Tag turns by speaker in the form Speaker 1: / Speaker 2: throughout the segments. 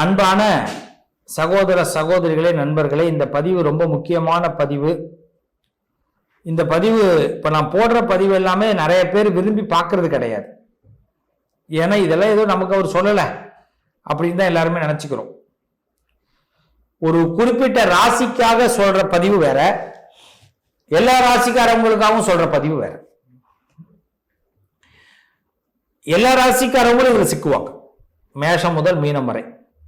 Speaker 1: அன்பான சகோதர சகோதரிகளே நண்பர்களே இந்த பதிவு ரொம்ப முக்கியமான பதிவு. இந்த பதிவு இப்போ நான் போடுற பதிவு எல்லாமே நிறைய பேர் விரும்பி பார்க்கறது கிடையாது. ஏன்னா இதெல்லாம் ஏதோ நமக்கு அவர் சொல்லலை அப்படின்னு தான் எல்லாருமே நினச்சிக்கிறோம். ஒரு குறிப்பிட்ட ராசிக்காக சொல்ற பதிவு வேற எல்லா ராசிக்காரவங்களுக்காகவும் சொல்ற பதிவு வேற. எல்லா ராசிக்காரவங்களும் இதில் சிக்குவாங்க. மேஷம் முதல் மீனம் வரை.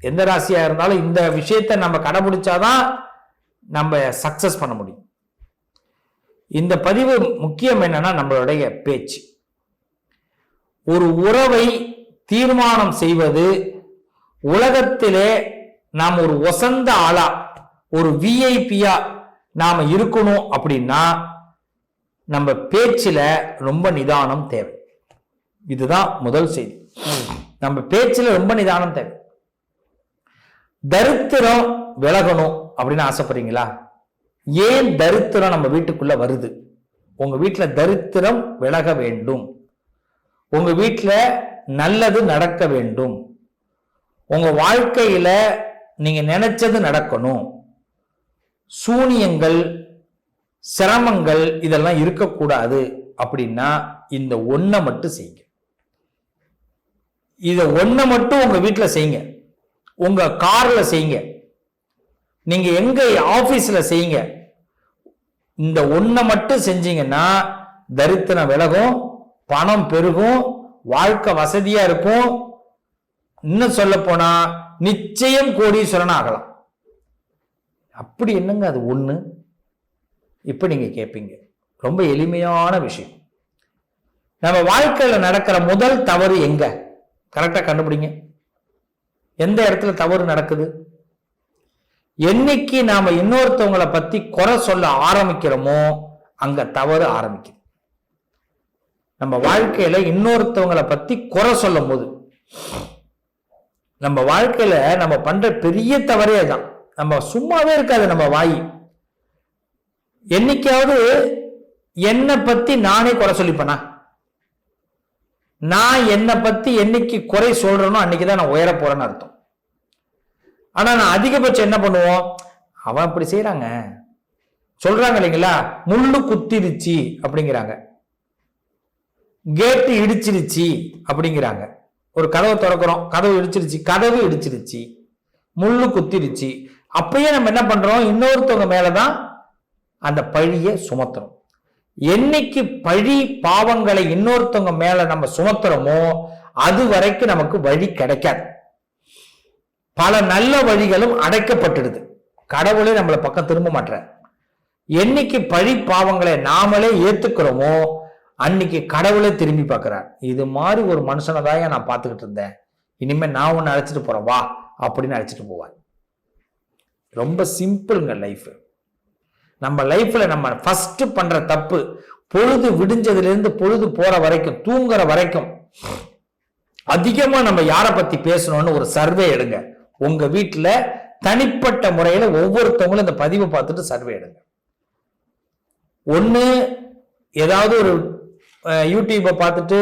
Speaker 1: எந்த ராசியா இருந்தாலும் இந்த விஷயத்தை நம்ம கடைபிடிச்சாதான் நம்ம சக்சஸ் பண்ண முடியும். இந்த பதிவு முக்கியம் என்னன்னா நம்மளுடைய பேச்சு. ஒரு உறவை தீர்மானம் செய்வது உலகத்திலே நாம் ஒரு ஒசந்த ஆளா ஒரு விஐபியா நாம இருக்கணும் அப்படின்னா நம்ம பேச்சுல ரொம்ப நிதானம் தேவை. இதுதான் முதல் செய்தி. நம்ம பேச்சுல ரொம்ப நிதானம் தேவை. தரித்திரம் விலகணும் அப்படின்னு ஆசைப்படுறீங்களா? ஏன் தரித்திரம் நம்ம வீட்டுக்குள்ள வருது? உங்க வீட்டுல தரித்திரம் விலக வேண்டும். உங்க வீட்டுல நல்லது நடக்க வேண்டும். உங்க வாழ்க்கையில நீங்க நினைச்சது நடக்கணும். சூனியங்கள் சிரமங்கள் இதெல்லாம் இருக்கக்கூடாது அப்படின்னா இந்த ஒன்றை மட்டும் செய்யுங்க. இதை ஒன்றை மட்டும் உங்க வீட்டில் செய்யுங்க. உங்க கார்ல செய்யுங்க. நீங்க எங்க ஆபீஸ்ல செய்யுங்க. இந்த ஒன்றை மட்டும் செஞ்சீங்கன்னா தரித்திரம் விலகும் பணம் பெருகும் வாழ்க்கை வசதியா இருக்கும். இன்னும் சொல்ல போனா நிச்சயம் கோடீஸ்வரன் ஆகலாம். அப்படி என்னங்க அது ஒண்ணு? இப்ப நீங்க கேட்பீங்க ரொம்ப எளிமையான விஷயம். நம்ம வாழ்க்கையில நடக்கிற முதல் தவறு எங்க? கரெக்டா கண்டுபிடிங்க. எந்த இடத்துல தவறு நடக்குது? என்னைக்கு நாம இன்னொருத்தவங்களை பத்தி குறை சொல்ல ஆரம்பிக்கிறோமோ அங்க தவறு ஆரம்பிக்குது. நம்ம வாழ்க்கையில இன்னொருத்தவங்களை பத்தி குறை சொல்லும் போது நம்ம வாழ்க்கையில நம்ம பண்ற பெரிய தவறே தான் நம்ம சும்மாவே இருக்காது நம்ம வாய். என்னைக்காவது என்னை பத்தி நானே குறை சொல்லிப்பேனா? நான் என்னை பத்தி என்னைக்கு குறை சொல்றேனோ அன்னைக்கு தான் நான் உயர போறேன்னு அர்த்தம். ஆனா நான் அதிகபட்சம் என்ன பண்ணுவோம்? அவன் அப்படி செய்யறாங்க சொல்றாங்க இல்லைங்களா? முள்ளு குத்திருச்சு அப்படிங்கிறாங்க. கேட்டு இடிச்சிருச்சு அப்படிங்கிறாங்க. ஒரு கதவை திறக்கிறோம் கதவு இடிச்சிருச்சு கதவு இடிச்சிருச்சு முள்ளு குத்திருச்சு. அப்பயே நம்ம என்ன பண்றோம்? இன்னொருத்தவங்க மேலதான் அந்த பழியை சுமத்துறோம். என்னைக்கு பழி பாவங்களை இன்னொருத்தவங்க மேல நம்ம சுமத்துறோமோ அது வரைக்கும் நமக்கு வழி கிடைக்காது. பல நல்ல வழிகளும் அடைக்கப்பட்டுடுது. கடவுளே நம்மளை பக்கம் திரும்ப மாட்டார் என்னைக்கு பழி பாவங்களை நாமளே ஏத்துக்கிறோமோ அன்னைக்கு கடவுளே திரும்பி பார்க்கிறார். இது மாதிரி ஒரு மனுஷனை தான் நான் பார்த்துக்கிட்டு இருந்தேன்? இனிமே நான் ஒன்று அழைச்சிட்டு போறேன் வா அப்படின்னு அழைச்சிட்டு போவார். ரொம்ப சிம்பிளுங்க லைஃப். நம்ம லைஃப்ல நம்ம ஃபர்ஸ்ட் பண்ற தப்பு பொழுது விடிஞ்சதுலேருந்து பொழுது போற வரைக்கும் தூங்குற வரைக்கும் அதிகமா நம்ம யாரை பத்தி பேசணும்னு ஒரு சர்வே எடுங்க. உங்க வீட்டுல தனிப்பட்ட முறையில ஒவ்வொருத்தவங்களும் இந்த பதிவை பார்த்துட்டு சர்வே எடுங்க. ஒன்று ஏதாவது ஒரு யூடியூப்பை பார்த்துட்டு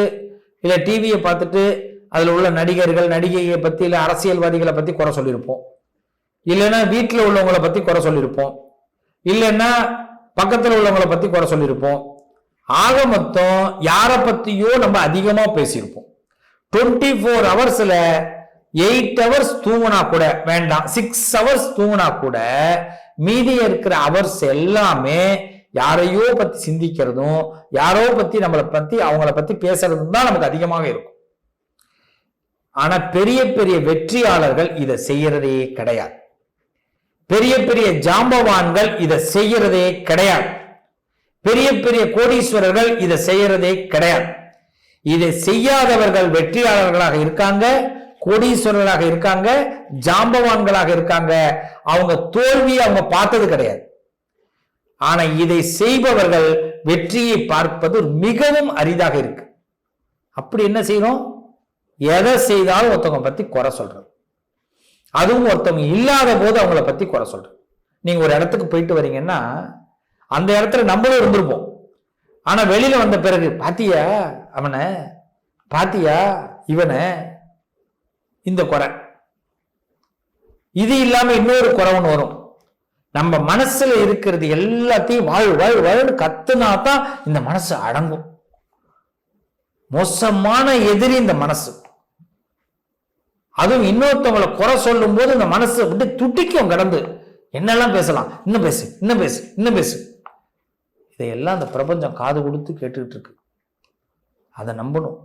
Speaker 1: இல்லை டிவியை பார்த்துட்டு அதில் உள்ள நடிகர்கள் நடிகையை பற்றி இல்லை அரசியல்வாதிகளை பற்றி குறை சொல்லியிருப்போம். இல்லைன்னா வீட்டில் உள்ளவங்களை பற்றி குறை சொல்லியிருப்போம். இல்லைன்னா பக்கத்தில் உள்ளவங்களை பற்றி குறை சொல்லியிருப்போம். ஆக மொத்தம் யாரை பற்றியோ நம்ம அதிகமாக பேசியிருப்போம். டுவெண்ட்டி ஃபோர் ஹவர்ஸில் எயிட் ஹவர்ஸ் தூங்கினா கூட வேண்டாம் சிக்ஸ் ஹவர்ஸ் தூங்கினா கூட மீதி இருக்கிற ஹவர்ஸ் எல்லாமே யாரையோ பற்றி சிந்திக்கிறதும் யாரோ பற்றி நம்மளை பற்றி அவங்கள பற்றி பேசுறதும் தான் நமக்கு அதிகமாக இருக்கும். ஆனால் பெரிய பெரிய வெற்றியாளர்கள் இதை செய்யறதே கிடையாது. பெரிய பெரிய ஜாம்பவான்கள் இதை செய்யறதே கிடையாது. பெரிய பெரிய கோடீஸ்வரர்கள் இதை செய்யறதே கிடையாது. இதை செய்யாதவர்கள் வெற்றியாளர்களாக இருக்காங்க கோடீஸ்வரர்களாக இருக்காங்க ஜாம்பவான்களாக இருக்காங்க. அவங்க தோல்வியை அவங்க பார்த்தது கிடையாது. ஆனா இதை செய்பவர்கள் வெற்றியை பார்ப்பது மிகவும் அரிதாக இருக்கு. அப்படி என்ன செய்யணும்? எதை செய்தாலும் ஒருத்தவங்க பத்தி குறை சொல்றது. அதுவும் ஒருத்தவங்க இல்லாத போது அவங்கள பத்தி குறை சொல்றது நீங்க ஒரு இடத்துக்கு போயிட்டு வரீங்கன்னா அந்த இடத்துல நம்மளும் இருந்திருப்போம். ஆனா வெளியில வந்த பிறகு பாத்தியா அவனை? பாத்தியா இவனை? இந்த குறை. இது இல்லாம இன்னொரு குறவன் வரும். நம்ம மனசுல இருக்கிறது எல்லாத்தையும் வாழ் வாழ் வாழ்னு கத்துனா தான் இந்த மனசு அடங்கும். மோசமான எதிரி இந்த மனசு. அதுவும் இன்னொருத்தவங்களை குறை சொல்லும் போது இந்த மனசு விட்டு துட்டிக்கும் கடந்து. என்னெல்லாம் பேசலாம்? இன்னும் பேசு இன்னும் பேசு இன்னும் பேசு. இதையெல்லாம் அந்த பிரபஞ்சம் காது கொடுத்து கேட்டுக்கிட்டு இருக்கு. அதை நம்பணும்.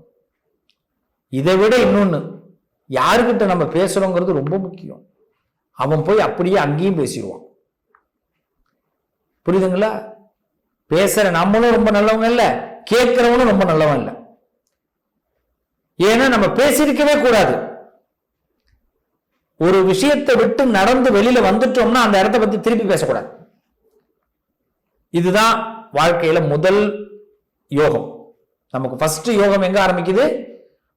Speaker 1: இதை விட இன்னொன்று யாருக்கிட்ட நம்ம பேசுறோங்கிறது ரொம்ப முக்கியம். அவன் போய் அப்படியே அங்கேயும் பேசிடுவான். புரியுதுங்களா? பேசுற நம்மளும் ரொம்ப நல்லவங்க இல்லை கேட்கிறவனும் ரொம்ப நல்லவன் இல்லை. ஏன்னா நம்ம பேசியிருக்கவே கூடாது. ஒரு விஷயத்தை விட்டு நடந்து வெளியில வந்துட்டோம்னா அந்த இடத்த பத்தி திருப்பி பேசக்கூடாது. இதுதான் வாழ்க்கையில முதல் யோகம். நமக்கு ஃபர்ஸ்ட் யோகம் எங்க ஆரம்பிக்குது?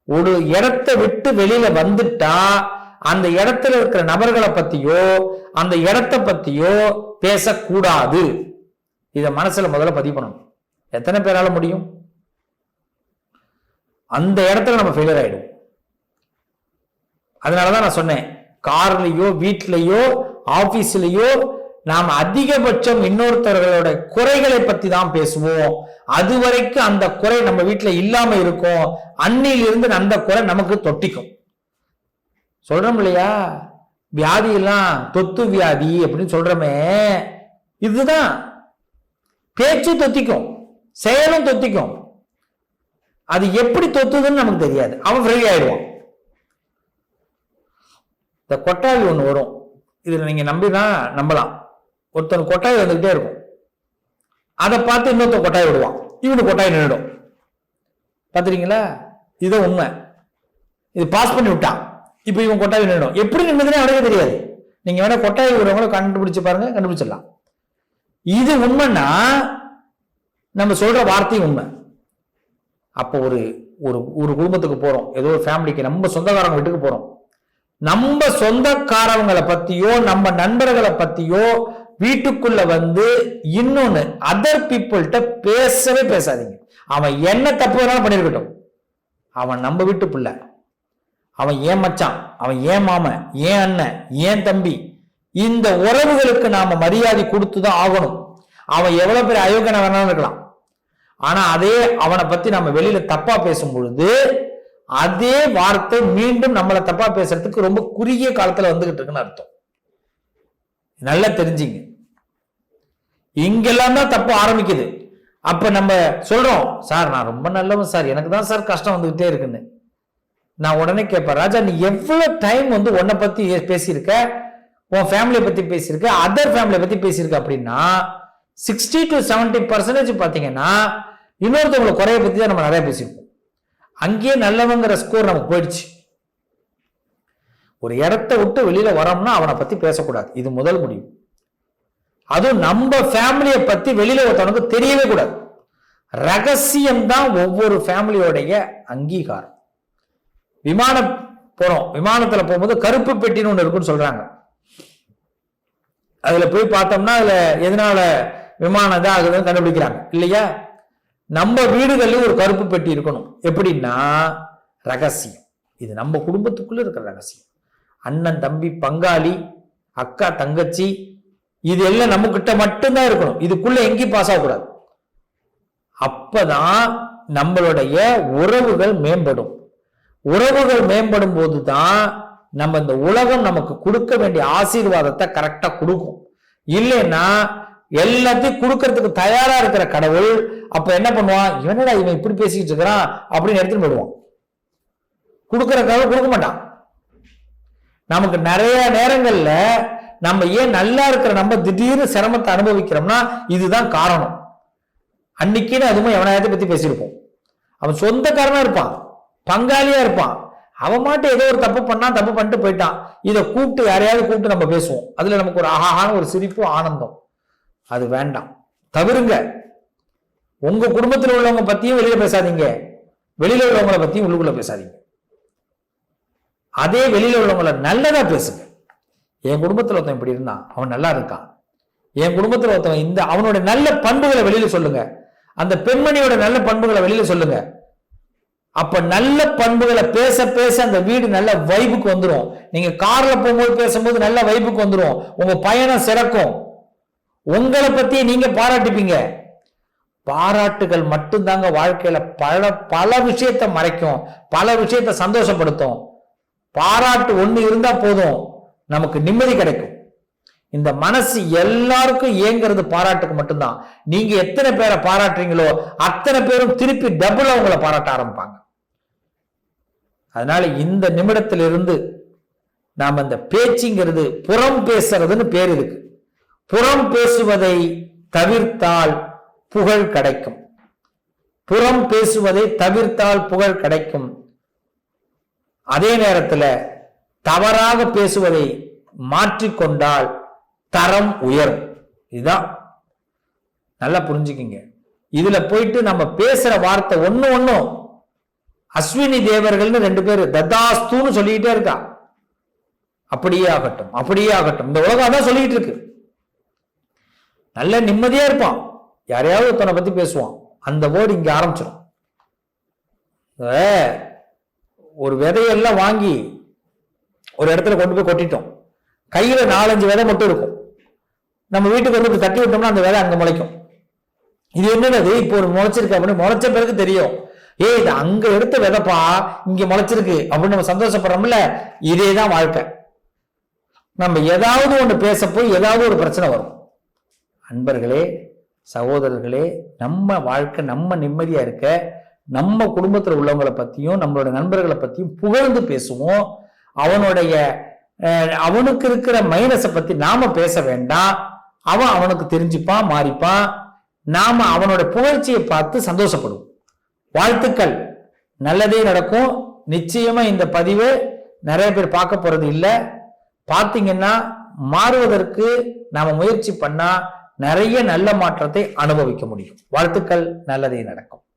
Speaker 1: ஒரு இடத்தை விட்டு வெளியில வந்துட்டா அந்த இடத்துல இருக்கிற நபர்களை பத்தியோ அந்த இடத்த பத்தியோ பேசக்கூடாது. இத மனசுல முதல்ல பதிவு பண்ணணும். எத்தனை பேரால முடியும்? அந்த இடத்துல நம்ம ஃபெயிலியர் ஆயிடும் அதனாலதான் நான் சொன்னேன் கார்லையோ வீட்லையோ ஆபீஸ்லயோ நாம் அதிகபட்சம் இன்னொருத்தர்களோட குறைகளை பத்தி தான் பேசுவோம். அது வரைக்கும் அந்த குறை நம்ம வீட்டுல இல்லாம இருக்கும். அன்னையிலிருந்து அந்த குறை நமக்கு தொட்டிக்கும். சொல்றோம் இல்லையா? வியாதி எல்லாம் தொத்து வியாதி அப்படின்னு சொல்றோமே. இதுதான். பேச்சு தொத்திக்கும். செயலும் தொத்திக்கும். அது எப்படி தொத்துதுன்னு நமக்கு தெரியாது. அவன் ஃப்ரீ ஆயிடுவான். இந்த கொட்டாவி ஒன்று வரும். இதில் நீங்கள் நம்பினா நம்பலாம். ஒருத்தன் கொட்டாய் வந்துக்கிட்டே இருக்கும். அதை பார்த்து இன்னொருத்தன் கொட்டாய் விடுவான். இவனு கொட்டாய் நின்றுடும் பார்த்துருக்கீங்களா இதை உண்மை. இது பாஸ் பண்ணி விட்டான். இப்போ இவன் கொட்டாய் நின்றுடும் எப்படி நின்றுதுன்னு அவனுக்கு தெரியாது. நீங்கள் வேணால் கொட்டாய் விடுறவங்கள கண்டுபிடிச்சு பாருங்க கண்டுபிடிச்சிடலாம். இது உண்மைன்னா நம்ம சொல்கிற வார்த்தையும் உண்மை. அப்போ ஒரு ஒரு ஒரு குடும்பத்துக்கு போகிறோம் ஏதோ ஒரு ஃபேமிலிக்கு நம்ம சொந்தக்காரங்க வீட்டுக்கு போகிறோம் நம்ம சொந்தக்காரவங்களை பத்தியோ நம்ம நண்பர்களை பத்தியோ வீட்டுக்குள்ள வந்து இன்னொன்னு அதர் பீப்புள்கிட்ட பேசவே பேசாதீங்க. அவன் என்ன தப்பு வேணாலும் பண்ணிருக்கட்டும். அவன் நம்ம வீட்டு பிள்ளை. அவன் ஏன் மச்சான்? அவன் ஏன் மாமன் ஏன் அண்ணன்? ஏன் தம்பி? இந்த உறவுகளுக்கு நாம மரியாதை கொடுத்துதான் ஆகணும். அவன் எவ்வளவு பேர் அயோக்கனை வேணாலும் இருக்கலாம். ஆனா அதே அவனை பத்தி நம்ம வெளியில தப்பா பேசும் பொழுது அதே வார்த்தை மீண்டும் நம்மளை தப்பா பேசுறதுக்கு ரொம்ப குறுகிய காலத்துல வந்துகிட்டு இருக்குன்னு அர்த்தம். நல்லா தெரிஞ்சுங்க. இங்கெல்லாம் தான் தப்பு ஆரம்பிக்குது. அப்ப நம்ம சொல்றோம் சார் நான் ரொம்ப நல்லவன் சார். எனக்கு தான் சார் கஷ்டம் வந்துகிட்டே இருக்குன்னு. நான் உடனே கேட்பேன் ராஜா நீ எவ்வளவு டைம் வந்து உன்னை பத்தி பேசியிருக்க? உன் ஃபேமிலியை பத்தி பேசியிருக்க? அதர் ஃபேமிலியை பத்தி பேசியிருக்க? அப்படின்னா சிக்ஸ்டி டு செவன்டி பர்சன்டேஜ் பாத்தீங்கன்னா இன்னொருத்தவங்களை குறைய பத்தி தான் நம்ம நிறைய பேசியிருக்கோம் அங்கேயே நல்லவங்கிற ஸ்கோர் நமக்கு போயிடுச்சு. ஒரு இடத்த விட்டு வெளியில வரோம்னா அவனை பத்தி பேசக்கூடாது. இது முதல் முடிவு. அதுவும் நம்ம ஃபேமிலியை பத்தி வெளியில ஒருத்தவனுக்கு தெரியவே கூடாது. ரகசியம் தான் ஒவ்வொரு ஃபேமிலியோடைய அங்கீகாரம். விமானம் போறோம். விமானத்துல போகும்போது கருப்பு பெட்டின்னு ஒன்று இருக்குன்னு சொல்றாங்க. அதுல போய் பார்த்தோம்னா அதுல எதனால விமானம் தான் ஆகுதுன்னு கண்டுபிடிக்கிறாங்க. இல்லையா? நம்ம வீடுகளில் ஒரு கருப்பு பெட்டி இருக்கணும். எப்படின்னா ரகசியம். இது நம்ம குடும்பத்துக்குள்ள இருக்கிற ரகசியம். அண்ணன் தம்பி பங்காளி அக்கா தங்கச்சி இது எல்லாம் நம்ம கிட்ட மட்டும்தான் இருக்கணும். இதுக்குள்ள எங்கேயும் பாஸ் ஆகக்கூடாது. அப்பதான் நம்மளுடைய உறவுகள் மேம்படும். உறவுகள் மேம்படும் போது தான் நம்ம இந்த உலகம் நமக்கு கொடுக்க வேண்டிய ஆசீர்வாதத்தை கரெக்டா கொடுக்கும். இல்லைன்னா எல்லாத்தையும் கொடுக்கறதுக்கு தயாரா இருக்கிற கடவுள் அப்ப என்ன பண்ணுவான்? இவனடா இவன் இப்படி பேசிக்கிட்டு இருக்கிறான்? அப்படின்னு எடுத்துட்டு போயிடுவான். கொடுக்கற கடவுள் கொடுக்க மாட்டான். நமக்கு நிறைய நேரங்கள்ல நம்ம ஏன் நல்லா இருக்கிற நம்ம திடீர்னு சிரமத்தை அனுபவிக்கிறோம்னா இதுதான் காரணம். அன்னைக்குன்னு அதுவும் எவனாயத்தை பத்தி பேசியிருப்போம். அவன் சொந்தக்காரனா இருப்பான். பங்காளியா இருப்பான். அவன் மாட்டு ஏதோ ஒரு தப்பு பண்ணா தப்பு பண்ணிட்டு போயிட்டான். இதை கூப்பிட்டு யாரையாவது கூப்பிட்டு நம்ம பேசுவோம். அதுல நமக்கு ஒரு ஆஹான ஒரு சிரிப்பு ஆனந்தம். அது வேண்டாம். தவிருங்க. உங்க குடும்பத்தில் உள்ளவங்க பத்தியும் வெளியில பேசாதீங்க. வெளியில உள்ளவங்கள பத்தியும் உள்ளுக்குள்ள பேசாதீங்க. அதே வெளியில உள்ளவங்கள நல்லதா பேசுங்க. என் குடும்பத்தில் ஒருத்தன் இப்படி இருந்தான். அவன் நல்லா இருக்கான். என் குடும்பத்தில் ஒருத்தன் இந்த அவனோட நல்ல பண்புகளை வெளியில சொல்லுங்க. அந்த பெண்மணியோட நல்ல பண்புகளை வெளியில சொல்லுங்க. அப்ப நல்ல பண்புகளை பேச பேச அந்த வீடு நல்ல வைபுக்கு வந்துடும் நீங்க கார்ல போகும்போது பேசும்போது நல்ல வைபுக்கு வந்துடும் உங்க பயணம் சிறக்கும். உங்களை பத்தி நீங்க பாராட்டிப்பீங்க. பாராட்டுகள் மட்டும்தாங்க வாழ்க்கையில பல பல விஷயத்த மறைக்கும். பல விஷயத்தை சந்தோஷப்படுத்தும். பாராட்டு ஒண்ணு இருந்தா போதும். நமக்கு நிம்மதி கிடைக்கும். இந்த மனசு எல்லாருக்கும் ஏங்குறது பாராட்டுக்கு மட்டும்தான். நீங்க எத்தனை பேரை பாராட்டுறீங்களோ அத்தனை பேரும் திருப்பி டபுளா உங்களை பாராட்ட ஆரம்பிப்பாங்க. அதனால இந்த நிமிடத்திலிருந்து நாம் இந்த பேச்சுங்கிறது புறம் பேசுறதுன்னு பேர் இருக்கு. புறம் பேசுவதை தவிர்த்தால் புகழ் கிடைக்கும். புறம் பேசுவதை தவிர்த்தால் புகழ் கிடைக்கும். அதே நேரத்துல தவறாக பேசுவதை மாற்றிக்கொண்டால் தரம் உயரும். இதுதான். நல்லா புரிஞ்சுக்கிங்க. இதுல போயிட்டு நம்ம பேசுற வார்த்தை ஒண்ணு ஒன்னும் அஸ்வினி தேவர்கள்னு ரெண்டு பேர் தத்தாஸ்துன்னு சொல்லிக்கிட்டே இருக்கா. அப்படியே ஆகட்டும் அப்படியே ஆகட்டும். இந்த உலகம் அதான் சொல்லிக்கிட்டு இருக்கு. நல்ல நிம்மதியா இருப்பான். யாரையாவது ஒருத்தனை பத்தி பேசுவான். அந்த வேர்டு இங்க ஆரம்பிச்சிடும் ஒரு விதையெல்லாம் வாங்கி ஒரு இடத்துல கொண்டு போய் கொட்டிட்டோம். கையில நாலஞ்சு விதை மட்டும் இருக்கும். நம்ம வீட்டுக்கு வந்து இப்படி தட்டி விட்டோம்னா அந்த விதை அங்க முளைக்கும். இது என்னது? இப்போ ஒரு முளைச்சிருக்கு அப்படின்னு முளைச்ச பிறகு தெரியும். ஏய் இது அங்க எடுத்த விதப்பா இங்க முளைச்சிருக்கு அப்படின்னு நம்ம சந்தோஷப்படுறோம்ல. இதே தான் வாழ்க்கை. நம்ம ஏதாவது ஒன்று பேச போய் ஏதாவது ஒரு பிரச்சனை வரும். அன்பர்களே சகோதரர்களே நம்ம வாழ்க்கை நம்ம நிம்மதியாக இருக்க நம்ம குடும்பத்தில் உள்ளவங்களை பற்றியும் நம்மளோட நண்பர்களை பற்றியும் புகழ்ந்து பேசுவோம். அவனுடைய அவனுக்கு இருக்கிற மைனஸை பற்றி நாம் பேச வேண்டாம். அவன் அவனுக்கு தெரிஞ்சுப்பான் மாறிப்பான். நாம் அவனோட புகழ்ச்சியை பார்த்து சந்தோஷப்படுவோம். வாழ்த்துக்கள். நல்லதே நடக்கும். நிச்சயமாக இந்த பதிவு நிறைய பேர் பார்க்க போகிறது இல்லை. பார்த்தீங்கன்னா மாறுவதற்கு நாம் முயற்சி பண்ணால் நிறைய நல்ல மாற்றத்தை அனுபவிக்க முடியும். வாழ்த்துக்கள். நல்லதே நடக்கும்.